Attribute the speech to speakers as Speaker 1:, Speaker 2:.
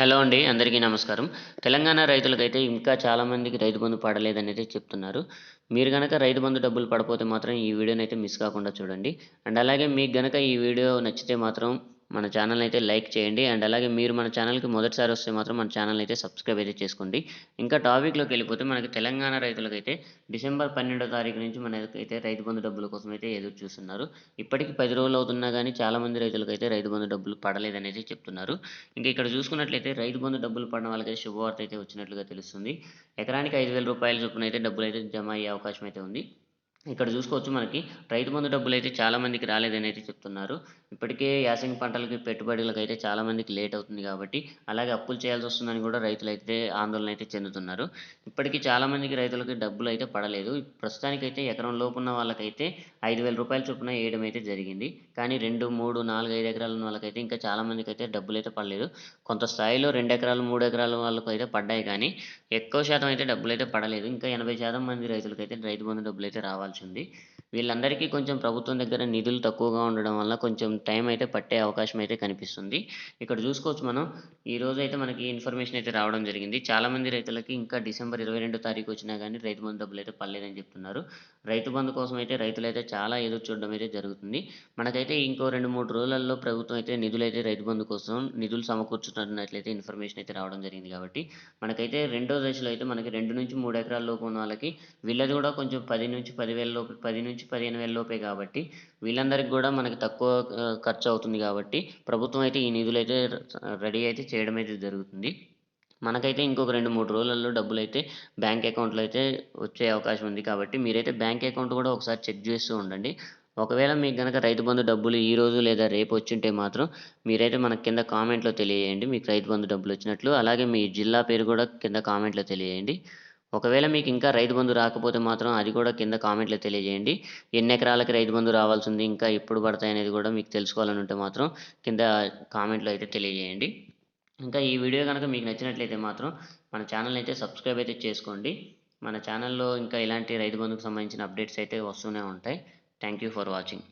Speaker 1: Hello అండి అందరికీ నమస్కారం. తెలంగాణ రైతులకైతే ఇంకా చాలామందికి రైతు బంధు పడలేదని అయితే చెప్తున్నారు. మీరు కనుక రైతు బంధు డబ్బులు పడపోతే మాత్రం ఈ వీడియోని అయితే మిస్ కాకుండా చూడండి. అండ్ అలాగే మీకు కనుక ఈ వీడియో నచ్చితే మాత్రం మన ఛానల్ అయితే లైక్ చేయండి. అండ్ అలాగే మీరు మన ఛానల్కి మొదటిసారి వస్తే మాత్రం మన ఛానల్ అయితే సబ్స్క్రైబ్ అయితే చేసుకోండి. ఇంకా టాపిక్లోకి వెళ్ళిపోతే మనకి తెలంగాణ రైతులకైతే డిసెంబర్ పన్నెండో తారీఖు నుంచి మనకైతే రైతు బంధు డబ్బుల కోసం అయితే ఎదురు చూస్తున్నారు. ఇప్పటికి పది రోజులు అవుతున్నా కానీ చాలామంది రైతులకైతే రైతు బంధు డబ్బులు పడలేదనేది చెప్తున్నారు. ఇంకా ఇక్కడ చూసుకున్నట్లయితే రైతు బంధు డబ్బులు పడడం వాళ్ళకైతే శుభవార్త అయితే వచ్చినట్లుగా తెలుస్తుంది. ఎకరానికి ఐదు వేల రూపాయల చొప్పున అయితే డబ్బులు అయితే జమ అయ్యే అవకాశం అయితే ఉంది. ఇక్కడ చూసుకోవచ్చు మనకి. రైతు బంధు డబ్బులు అయితే చాలా మందికి రాలేదని అయితే చెప్తున్నారు. ఇప్పటికే యాసంగి పంటలకి పెట్టుబడులకు అయితే చాలా మందికి లేట్ అవుతుంది కాబట్టి అలాగే అప్పులు చేయాల్సి వస్తుందని కూడా రైతులు అయితే ఆందోళన అయితే చెందుతున్నారు. ఇప్పటికీ చాలా మందికి రైతులకి డబ్బులు అయితే పడలేదు. ప్రస్తుతానికైతే ఎకరం లోపు ఉన్న వాళ్ళకైతే ఐదు వేల రూపాయల చొప్పున వేయడం అయితే జరిగింది. కానీ రెండు మూడు నాలుగు ఐదు ఎకరాల ఉన్న వాళ్ళకైతే ఇంకా చాలా మందికి అయితే డబ్బులు అయితే పడలేదు. కొంత స్థాయిలో రెండు ఎకరాలు మూడు ఎకరాల వాళ్ళకు అయితే పడ్డాయి కానీ ఎక్కువ శాతం అయితే డబ్బులు అయితే పడలేదు. ఇంకా ఎనభై శాతం మంది రైతులకైతే రైతు బంధు డబ్బులు అయితే రావాలి. ఉండాల్సింది. వీళ్ళందరికీ కొంచెం ప్రభుత్వం దగ్గర నిధులు తక్కువగా ఉండడం వల్ల కొంచెం టైం అయితే పట్టే అవకాశం అయితే కనిపిస్తుంది. ఇక్కడ చూసుకోవచ్చు మనం. ఈ రోజు అయితే మనకి ఇన్ఫర్మేషన్ అయితే రావడం జరిగింది. చాలామంది రైతులకి ఇంకా డిసెంబర్ ఇరవై రెండో తారీఖు వచ్చినా కానీ రైతు బంధు డబ్బులు అయితే పడలేదని చెప్తున్నారు. రైతు బంధు కోసం అయితే రైతులు అయితే చాలా ఎదురు చూడడం అయితే జరుగుతుంది. మనకైతే ఇంకో రెండు మూడు రోజులలో ప్రభుత్వం అయితే నిధులు అయితే రైతు బంధు కోసం నిధులు సమకూర్చుతున్నట్లయితే ఇన్ఫర్మేషన్ అయితే రావడం జరిగింది కాబట్టి మనకైతే రెండో దశలో అయితే మనకి రెండు నుంచి మూడు ఎకరాల లోపు ఉన్న వాళ్ళకి వీళ్ళది కూడా కొంచెం పది నుంచి పదివేల లోపు పది నుంచి పదిహేను వేల లోపే కాబట్టి వీళ్ళందరికీ కూడా మనకి తక్కువ ఖర్చు అవుతుంది కాబట్టి ప్రభుత్వం అయితే ఈ నిధులు అయితే రెడీ అయితే చేయడం అయితే జరుగుతుంది. మనకైతే ఇంకొక రెండు మూడు రోజులలో డబ్బులు అయితే బ్యాంక్ అకౌంట్లో అయితే వచ్చే అవకాశం ఉంది కాబట్టి మీరైతే బ్యాంక్ అకౌంట్ కూడా ఒకసారి చెక్ చేస్తూ ఉండండి. ఒకవేళ మీకు కనుక రైతు బంధు డబ్బులు ఈ రోజు లేదా రేపు వచ్చింటే మాత్రం మీరైతే మన కింద కామెంట్లో తెలియజేయండి. మీకు రైతు బంధు డబ్బులు వచ్చినట్లు. అలాగే మీ జిల్లా పేరు కూడా కింద కామెంట్లో తెలియజేయండి. ఒకవేళ మీకు ఇంకా రైతు బంధు రాకపోతే మాత్రం అది కూడా కింద కామెంట్లో తెలియజేయండి. ఎన్ని ఎకరాలకి రైతు బంధు రావాల్సి ఉంది ఇంకా ఎప్పుడు పడతాయి అనేది కూడా మీకు తెలుసుకోవాలని ఉంటే మాత్రం కింద కామెంట్లో అయితే తెలియజేయండి. ఇంకా ఈ వీడియో కనుక మీకు నచ్చినట్లయితే మాత్రం మన ఛానల్ అయితే సబ్స్క్రైబ్ అయితే చేసుకోండి. మన ఛానల్లో ఇంకా ఇలాంటి రైతు బంధుకు సంబంధించిన అప్డేట్స్ అయితే వస్తూనే ఉంటాయి. Thank you for watching.